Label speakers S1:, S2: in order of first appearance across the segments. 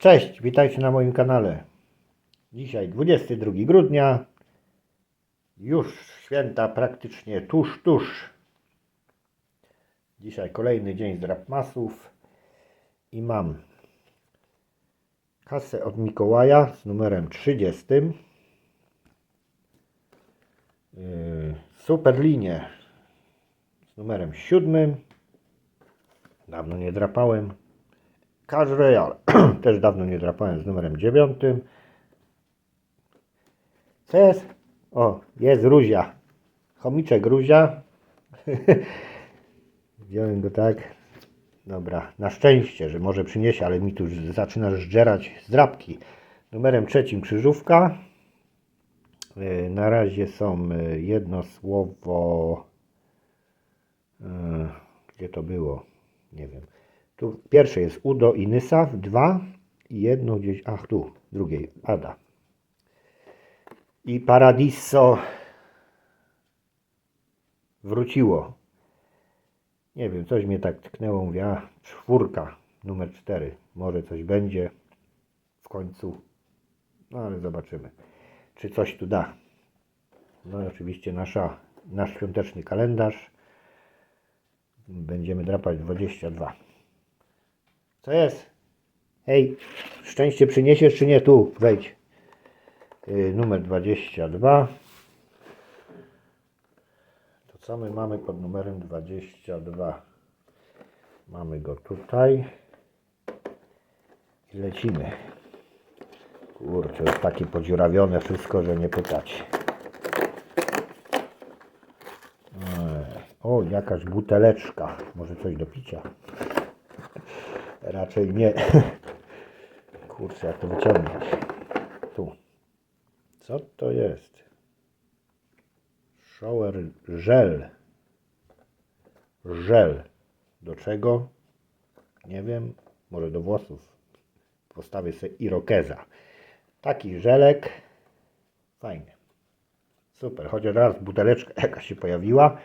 S1: Cześć, witajcie na moim kanale. Dzisiaj 22 grudnia. Już święta praktycznie tuż, tuż. Dzisiaj kolejny dzień z drapmasów i mam kasę od Mikołaja z numerem 30. Yy, Superlinię z numerem 7. Dawno nie drapałem. Cash Royale też dawno nie drapałem z numerem 9. Co jest? O, jest Ruzia. Chomiczek Ruzia. Wziąłem go tak. Dobra, na szczęście, że może przyniesie, ale mi tu zaczyna żdżerać z. Numerem trzecim krzyżówka. Yy, Na razie są yy, jedno słowo. Yy, Gdzie to było? Nie wiem. Tu pierwsze jest Udo i Nysa, dwa i jedno gdzieś, ach tu, drugiej, Ada. I Paradiso wróciło. Nie wiem, coś mnie tak tknęło, mówię, a, czwórka, numer cztery, może coś będzie w końcu, no ale zobaczymy, czy coś tu da. No i oczywiście nasza, nasz świąteczny kalendarz, będziemy drapać 22. Co jest? Hej, szczęście przyniesiesz czy nie? Tu, wejdź. Yy, numer 22. To co my mamy pod numerem 22? Mamy go tutaj. I lecimy. Kurczę, jest takie podziurawione wszystko, że nie pytać. Ej, O, jakaś buteleczka. Może coś do picia? Raczej nie. Kurczę, jak to wyciągnąć? Tu. Co to jest? Shower żel. Żel. Do czego? Nie wiem. Może do włosów. Postawię sobie irokeza. Taki żelek. Fajny. Super. Chociaż raz buteleczka jakaś się pojawiła.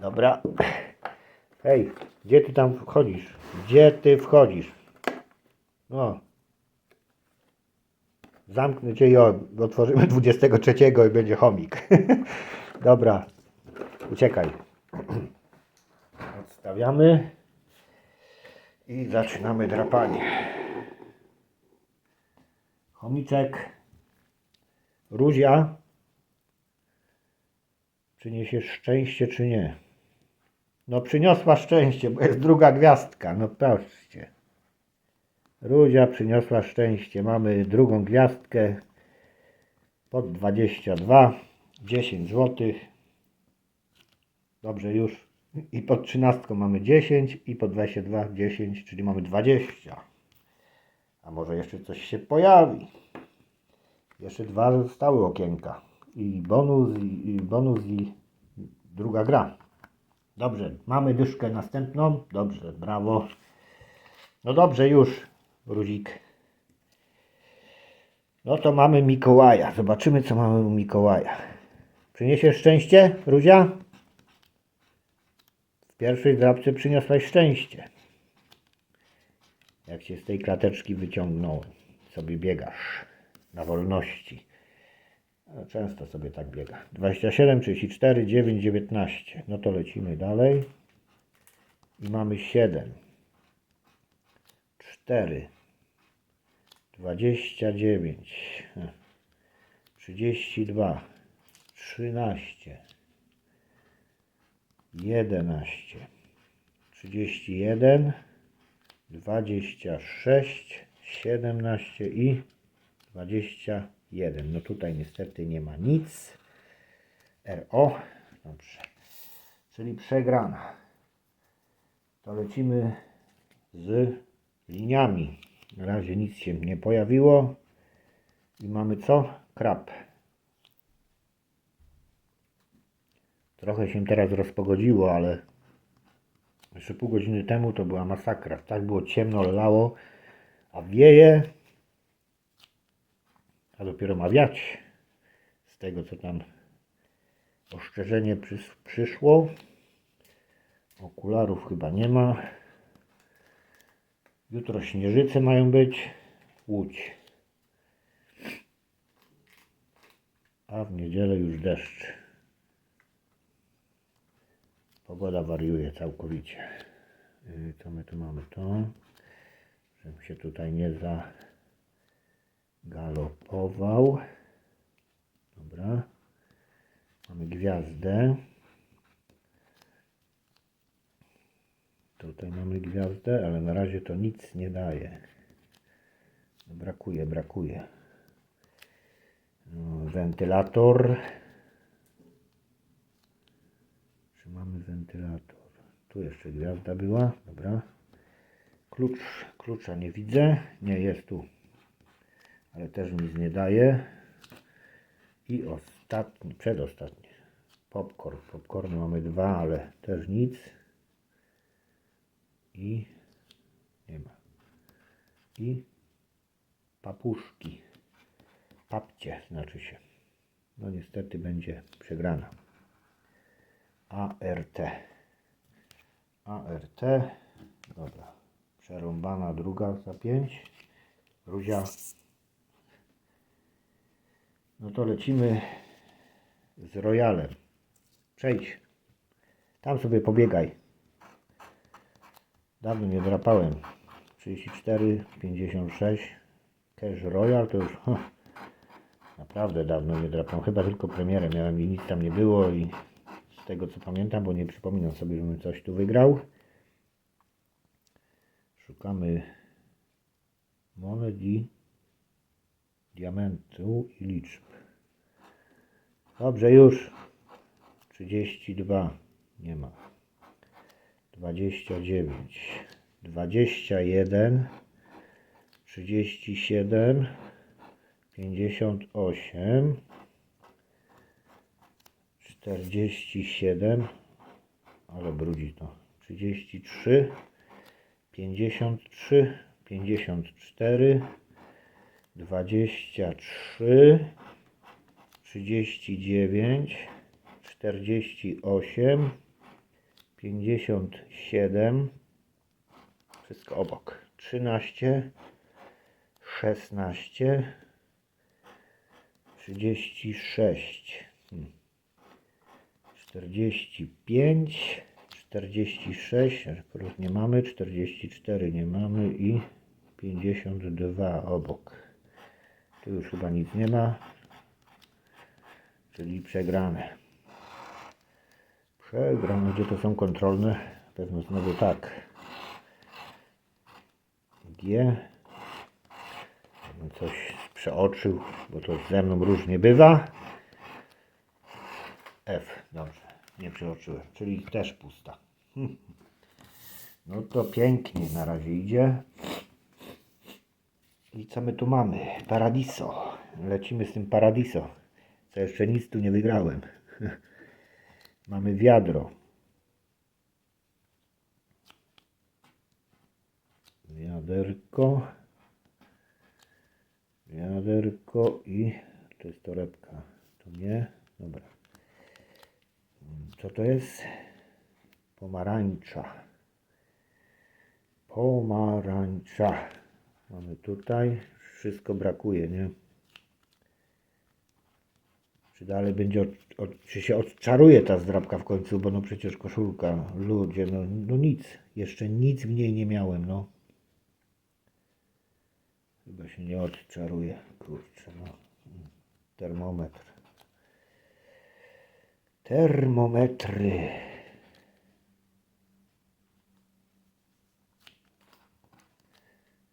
S1: Dobra. Hej, gdzie ty tam wchodzisz? Gdzie ty wchodzisz? No. Zamknę cię i otworzymy 23 i będzie chomik. Dobra. Uciekaj. Odstawiamy. I zaczynamy drapanie. Chomiczek. Ruzia. Przyniesiesz szczęście czy nie? No przyniosła szczęście, bo jest druga gwiazdka. No patrzcie. Ruzia przyniosła szczęście. Mamy drugą gwiazdkę pod 22. 10 zł. Dobrze już. I pod 13 mamy 10 i pod 22 10, czyli mamy 20. A może jeszcze coś się pojawi. Jeszcze dwa zostały okienka. I bonus, i, i bonus i druga gra. Dobrze, mamy dyszkę następną. Dobrze, brawo. No dobrze, już, Ruzik. No to mamy Mikołaja. Zobaczymy, co mamy u Mikołaja. Przyniesiesz szczęście, Ruzia? W pierwszej drapce przyniosłaś szczęście. Jak się z tej klateczki wyciągnąłem. Sobie biegasz na wolności. Często sobie tak biega. 27, 34, 9, 19. No to lecimy dalej. I mamy 7, 4, 29, 32, 13, 11, 31, 26, 17 i 21. No tutaj niestety nie ma nic. RO. Dobrze. Czyli przegrana. To lecimy z liniami. Na razie nic się nie pojawiło. I mamy co? Krab. Trochę się teraz rozpogodziło, ale jeszcze pół godziny temu to była masakra. Tak było ciemno, lało, a wieje, a dopiero ma wiać. Z tego co tam ostrzeżenie przys- przyszło. Okularów chyba nie ma. Jutro śnieżyce mają być. Łódź. A w niedzielę już deszcz. Pogoda wariuje całkowicie. Co my tu mamy? To, żebym się tutaj nie zagalopował. Dobra. Mamy gwiazdę. Tutaj mamy gwiazdę, ale na razie to nic nie daje. Brakuje, brakuje. No, Wentylator. Czy mamy wentylator? Tu jeszcze gwiazda była, dobra. Klucz, klucza nie widzę. Nie, jest tu. Ale też nic nie daje. I ostatni, przedostatni. Popcorn. Popcorn mamy dwa, ale też nic. I nie ma. I papuszki. Papcie znaczy się. No niestety będzie przegrana. ART. ART. Dobra. Przerąbana druga za 5. Ruzia. No to lecimy z Royalem. Przejdź. Tam sobie pobiegaj. Dawno nie drapałem. 34, 56. Cash Royal to już naprawdę dawno nie drapałem. Chyba tylko premierę miałem i nic tam nie było i z tego co pamiętam, bo nie przypominam sobie, żebym coś tu wygrał. Szukamy monet i diamentu i liczb. Dobrze, już. 32. Nie ma. 29. 21. 37. 58. 47. Ale brudzi to. 33. 53. 54. 23. 39, 48, 57, wszystko obok, 13, 16, 36, hmm, 45, 46, akurat nie mamy, 44 nie mamy i 52 obok. Tu już chyba nic nie ma, czyli przegrane. Przegrane, gdzie to są kontrolne? Pewno znowu tak. G. Coś przeoczył, bo to ze mną różnie bywa. F, dobrze, nie przeoczyłem, czyli też pusta. No to pięknie na razie idzie. I co my tu mamy? Paradiso. Lecimy z tym Paradiso. Co jeszcze nic tu nie wygrałem. mamy wiadro. Wiaderko. Wiaderko i to jest torebka. To nie? Dobra. Co to jest? Pomarańcza. Pomarańcza. Mamy tutaj. Wszystko brakuje, nie? Czy dalej będzie, od, od, czy się odczaruje ta zdrabka w końcu, bo no przecież koszulka, ludzie, no, no nic. Jeszcze nic w niej nie miałem, no. Chyba się nie odczaruje, kurczę, no. Termometr. Termometry.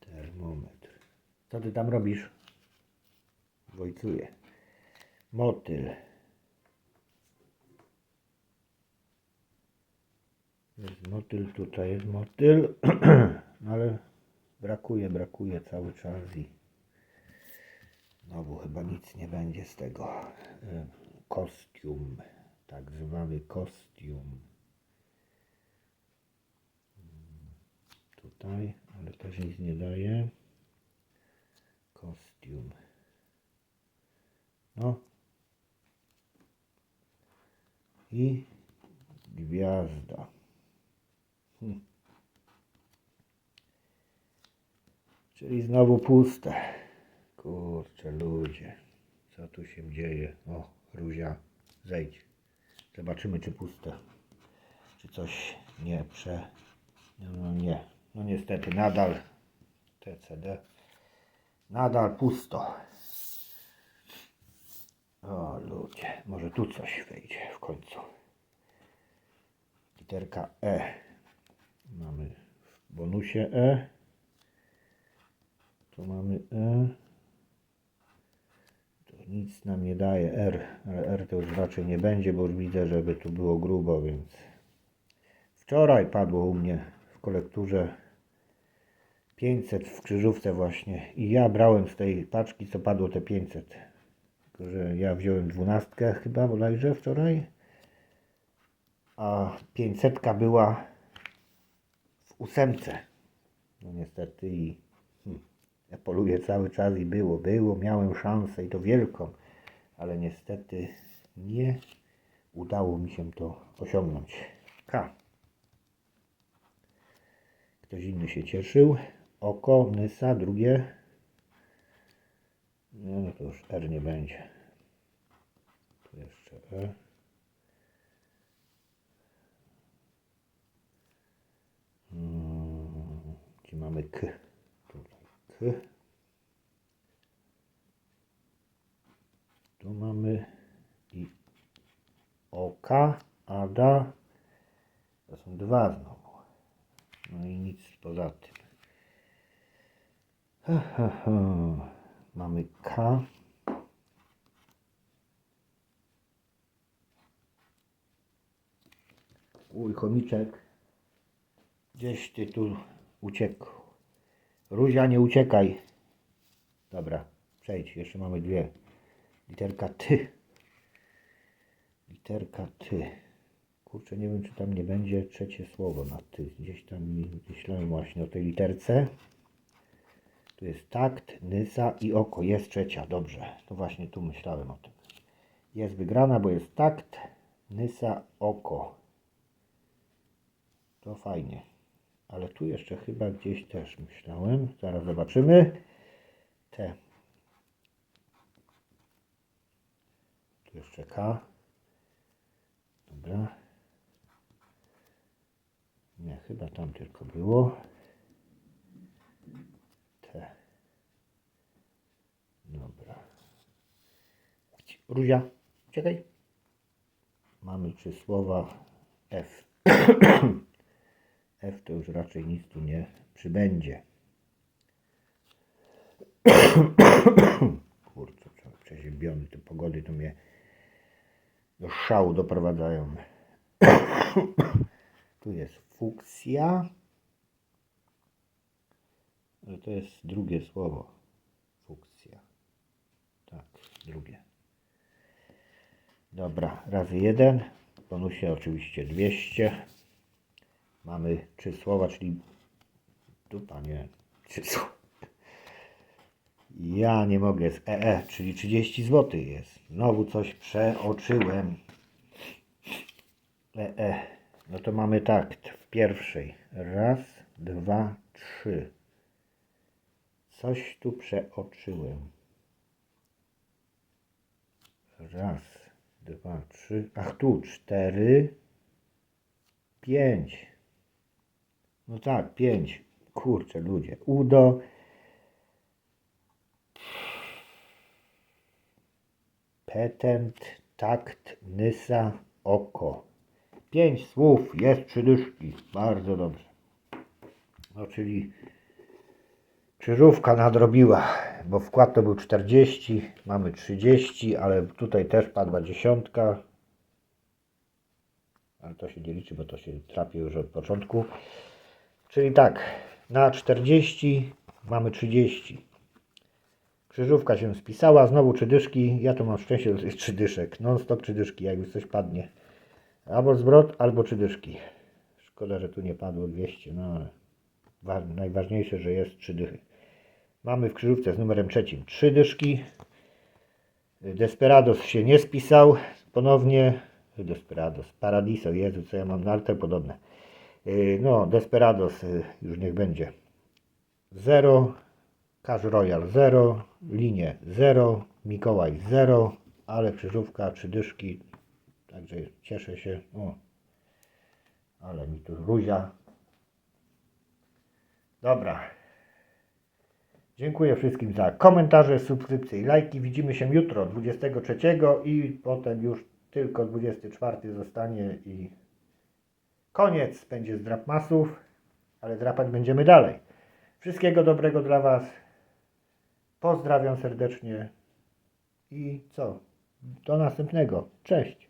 S1: Termometr. Co ty tam robisz? Wojcuję. Motyl. Jest motyl, tutaj jest motyl. Ale brakuje, brakuje cały czas i znowu chyba nic nie będzie z tego. Kostium. Tak zwany kostium. Tutaj, ale też nic nie daje. Kostium. No. I gwiazda. Hm. Czyli znowu puste. Kurczę, ludzie. Co tu się dzieje? O, Ruzia, zejdź. Zobaczymy, czy puste. Czy coś nie prze... No nie. No niestety, nadal TCD. Nadal pusto. O ludzie, może tu coś wejdzie w końcu. Literka E. Mamy w bonusie E. Tu mamy E. To nic nam nie daje R, ale R to już raczej nie będzie, bo już widzę, żeby tu było grubo, więc wczoraj padło u mnie w kolekturze 500 w krzyżówce właśnie i ja brałem z tej paczki, co padło te 500. Że ja wziąłem dwunastkę chyba bodajże wczoraj, a 500 była w ósemce. No niestety i hmm, ja poluję cały czas i było, było, miałem szansę i to wielką, ale niestety nie udało mi się to osiągnąć. K. Ktoś inny się cieszył. Oko, Nysa, drugie. No, no to już R nie będzie. Tu jeszcze E. Mm, Gdzie mamy K? Tutaj K. Tu mamy i oka, ada. To są dwa znowu. No i nic poza tym. Ha, ha, ha. Mamy K. Uj, chomiczek. Gdzieś ty tu uciekł. Ruzia, nie uciekaj. Dobra, przejdź. Jeszcze mamy dwie. Literka ty. Literka ty. Kurczę, nie wiem, czy tam nie będzie trzecie słowo na ty. Gdzieś tam myślałem właśnie o tej literce. Tu jest takt, nysa i oko. Jest trzecia, dobrze. To właśnie tu myślałem o tym. Jest wygrana, bo jest takt, nysa, oko. To fajnie. Ale tu jeszcze chyba gdzieś też myślałem. Zaraz zobaczymy. Te. Tu jeszcze K. Dobra. Nie, chyba tam tylko było. Te. Dobra. Ruzia, czekaj. Mamy trzy słowa F. F to już raczej nic tu nie przybędzie. Kurczę, przeziębiony, te pogody to mnie do szału doprowadzają. tu jest fuksja. Ale to jest drugie słowo. Fuksja. Tak, drugie. Dobra, razy jeden. W bonusie oczywiście 200. Mamy trzy słowa, czyli dupa, nie, trzy słowa. Ja nie mogę z EE, czyli 30 zł jest. Znowu coś przeoczyłem. EE. No to mamy takt w pierwszej. Raz, dwa, trzy. Coś tu przeoczyłem. Raz, dwa, trzy. Ach tu, cztery, pięć. No tak, pięć. Kurczę, ludzie. Udo. Petent, takt, nysa, oko. Pięć słów, jest trzy. Bardzo dobrze. No, czyli krzyżówka nadrobiła, bo wkład to był 40, mamy 30, ale tutaj też padła dziesiątka. Ale to się nie liczy, bo to się trapi już od początku. Czyli tak, na 40 mamy 30. Krzyżówka się spisała, znowu trzy dyszki. Ja tu mam szczęście, że jest trzy dyszek. Non stop trzy dyszki, jakby coś padnie. Albo zwrot, albo trzy dyszki. Szkoda, że tu nie padło 200, no ale wa- najważniejsze, że jest trzy dychy. Mamy w krzyżówce z numerem trzecim trzy dyszki. Desperados się nie spisał. Ponownie Desperados, Paradiso, Jezu, co ja mam na te podobne. Yy, No, Desperados y, już niech będzie. 0, Cash Royal 0, linie 0, Mikołaj 0, ale krzyżówka, trzy dyszki. Także cieszę się. O, ale mi tu ruzia. Dobra. Dziękuję wszystkim za komentarze, subskrypcje i lajki. Widzimy się jutro, 23 i potem już tylko 24 zostanie i koniec będzie z drapmasów, ale drapać będziemy dalej. Wszystkiego dobrego dla Was. Pozdrawiam serdecznie i co? Do następnego. Cześć.